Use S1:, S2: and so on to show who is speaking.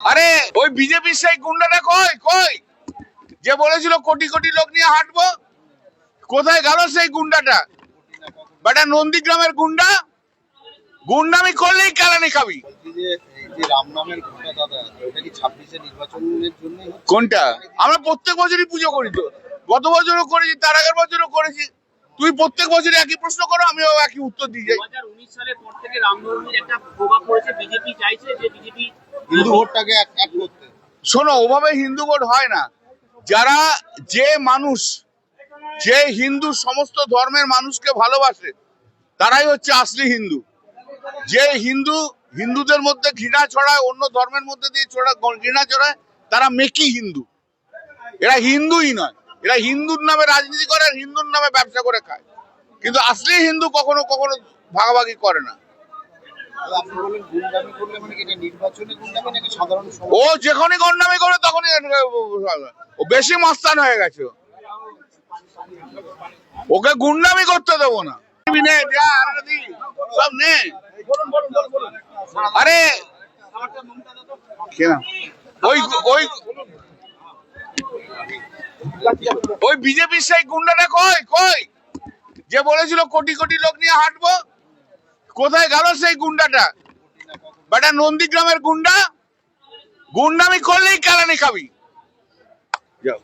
S1: আরে ওই বিজেপির সেই গুন্ডাটা কই কই? যে বলেছিল কোটি কোটি লোক নিয়ে হাঁটবো। কোথায় গেল সেই গুন্ডাটা? বেটা নন্দীগ্রামের গুন্ডা? গুন্ডামি করলেই কেলানি খাবি। কোনটা? আমরা প্রত্যেক বছরই পুজো করি তো। গত বছরও করেছি তার আগের বছরও করেছি। তুই প্রত্যেক বছরই একই প্রশ্ন করো আমিও একই উত্তর দিয়ে যাই।
S2: সালের পর থেকে রামনবমীর একটা প্রভাব পড়েছে। বিজেপি চাইছে যে বিজেপি
S3: হিন্দু ভোটটাকে এক করতে।
S1: শোনো ওভাবে হিন্দু ভোট হয় না। যারা যে মানুষ যে হিন্দু সমস্ত ধর্মের মানুষকে ভালোবাসে তারাই হচ্ছে আসলি হিন্দু। যে হিন্দু হিন্দুদের মধ্যে ঘৃণা ছড়ায় অন্য ধর্মের মধ্যে দিয়ে ছড়া ঘৃণা ছড়ায় তারা মেকি হিন্দু। এরা হিন্দুই নয়। এরা হিন্দুর নামে রাজনীতি করে আর হিন্দুর নামে ব্যবসা করে খায়। কিন্তু আসলি হিন্দু কখনো কখনো ভাগাভাগি করে না। ও যখনই গন্ডামি করে ও বেশি হয়ে গেছে। ওকে গুন্ডামি করতে দেবো না। সব নে। আরে ওই ওই ওই বিজেপির সেই গুন্ডাটা কই কই? যে বলেছিল কোটি কোটি লোক নিয়ে হাঁটবো কোথায় গেল সেই গুন্ডাটা? বেটা নন্দীগ্রামের গুন্ডা? গুন্ডামি করলেই কালানি খাবি। যাও।